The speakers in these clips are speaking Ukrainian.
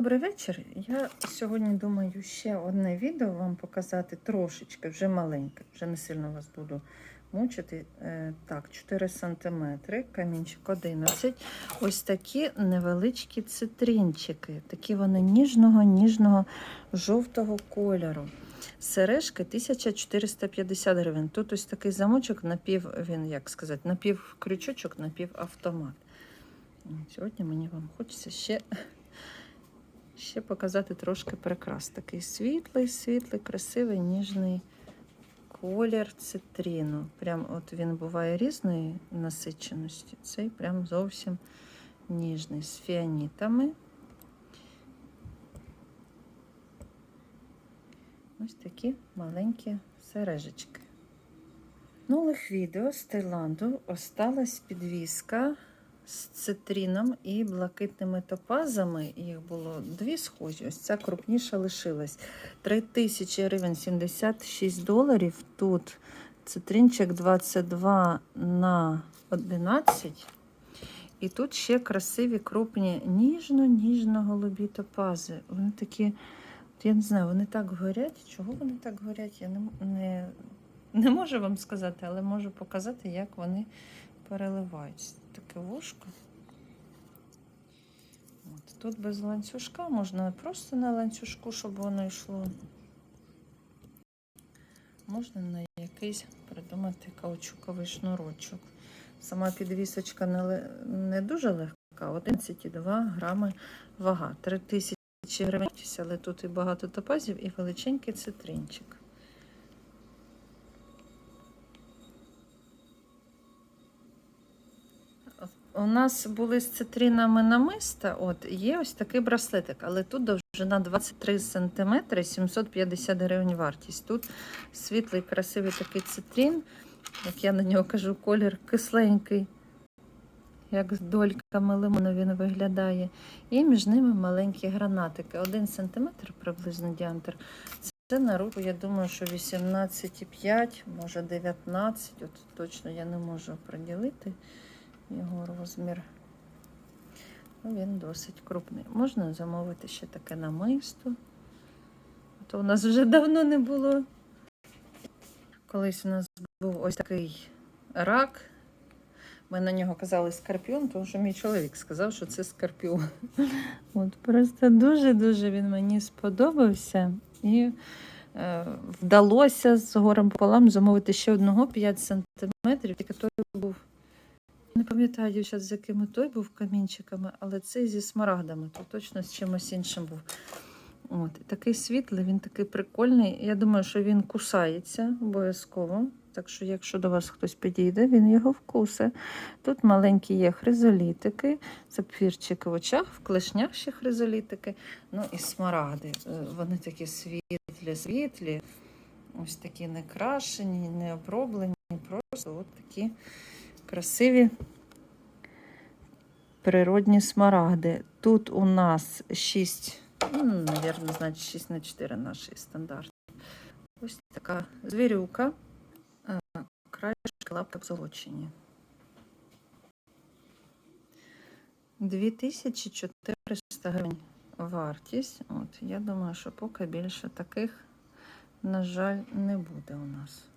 Добрий вечір. Я сьогодні думаю ще одне відео вам показати трошечки, вже маленьке, вже не сильно вас буду мучити. Е, так, 4 см, камінчик 11. Ось такі невеличкі цитринчики. Такі вони ніжного, ніжного жовтого кольору. Сережки 1450 гривень. Тут ось такий замочок, напів, він, як сказати, напів крючочок, напів автомат. Сьогодні мені вам хочеться ще ще показати трошки прикрас. Такий світлий, світлий, красивий, ніжний колір цитрину. Прям от він буває різної насиченості. Цей прям зовсім ніжний, з фіанітами. Ось такі маленькі сережечки. Нових відео з Таїланду осталась підвіска з цитрином і блакитними топазами. Їх було дві схожі. Ось ця крупніша лишилась. 3000 гривень 76 доларів. Тут цитринчик 22 на 11. І тут ще красиві крупні ніжно-ніжно голубі топази. Вони такі, я не знаю, вони так горять. Чого вони так горять? Я не, не, не можу вам сказати, але можу показати, як вони переливаються. Таке вушко. От, Тут без ланцюжка можна просто на ланцюжку, щоб воно йшло. Можна на якийсь придумати каучуковий шнурочок. Сама підвісочка не, не дуже легка, 11,2 грами вага. 3000 гривень, але тут і багато топазів, і величенький цитринчик. У нас були з цитринами намиста, от є ось такий браслетик, але тут довжина 23 см, 750 гривень вартість. Тут світлий, красивий такий цитрин, як я на нього кажу, колір кисленький, як з дольками лимону він виглядає. І між ними маленькі гранатики. 1 см приблизно діаметр. Це на руку, я думаю, що 18,5, може 19, от точно я не можу приділити його розмір. Ну, він досить крупний. Можна замовити ще таке намисто. То у нас вже давно не було. Колись у нас був ось такий рак. Ми на нього казали скорпіон, тому що мій чоловік сказав, що це скорпіон. От Просто дуже-дуже він мені сподобався. І е, вдалося з горем пополам замовити ще одного 5 см, той був. Не пам'ятаю, з якими той був камінчиками, але цей зі смарагдами, то точно з чимось іншим був. От, такий світлий, він такий прикольний. Я думаю, що він кусається обов'язково. Так що, якщо до вас хтось підійде, він його вкусе. Тут маленькі є хризолітики, сапфірчики в очах, в клешнях ще хризолітики. Ну і смарагди. Е, Вони такі світлі, світлі, ось такі не крашені, не оброблені, просто от такі красиві природні смарагди. Тут у нас 6, ну, мабуть, значить 6 на 4 наші стандарт. Ось така звірюка, е, краєшки лапки позолочені. 2400 гривень вартість. От, я думаю, що поки більше таких, на жаль, не буде у нас.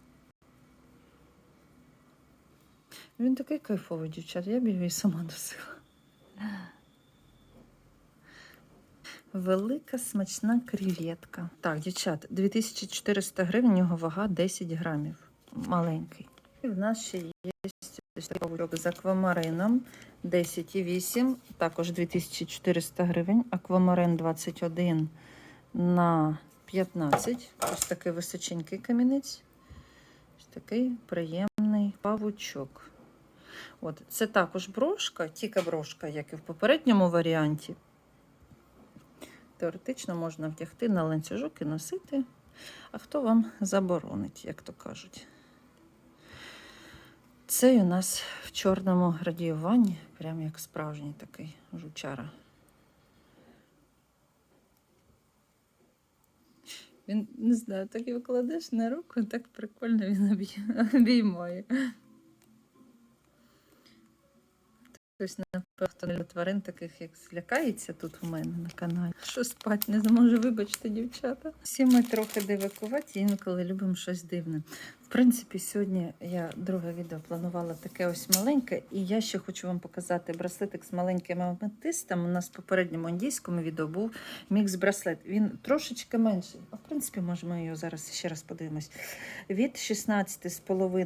Він такий кайфовий, дівчат, я б і сама носила. Велика смачна креветка. Так, дівчат, 2400 гривень, його вага 10 грамів. Маленький. І в нас ще є павучок з аквамарином 10,8, також 2400 гривень. Аквамарин 21 на 15. Ось такий височенький камінець. Ось такий приємний павучок. От, це також брошка, тільки брошка, як і в попередньому варіанті. Теоретично можна вдягти на ланцюжок і носити, а хто вам заборонить, як то кажуть. Цей у нас в чорному градіюванні, прям як справжній такий жучара. Він не знаю, так і викладеш на руку, так прикольно він обій- обіймає. Хтось, напевно, тварин таких, як злякається тут у мене на каналі. Що спати не зможу, вибачте, дівчата. Всі ми трохи дивакуваті, інколи любимо щось дивне. В принципі, сьогодні я друге відео планувала таке ось маленьке, і я ще хочу вам показати браслетик з маленьким аметистом. У нас в попередньому індійському відео був мікс браслет. Він трошечки менший. В принципі, може, ми його зараз ще раз подивимось. Від 16,5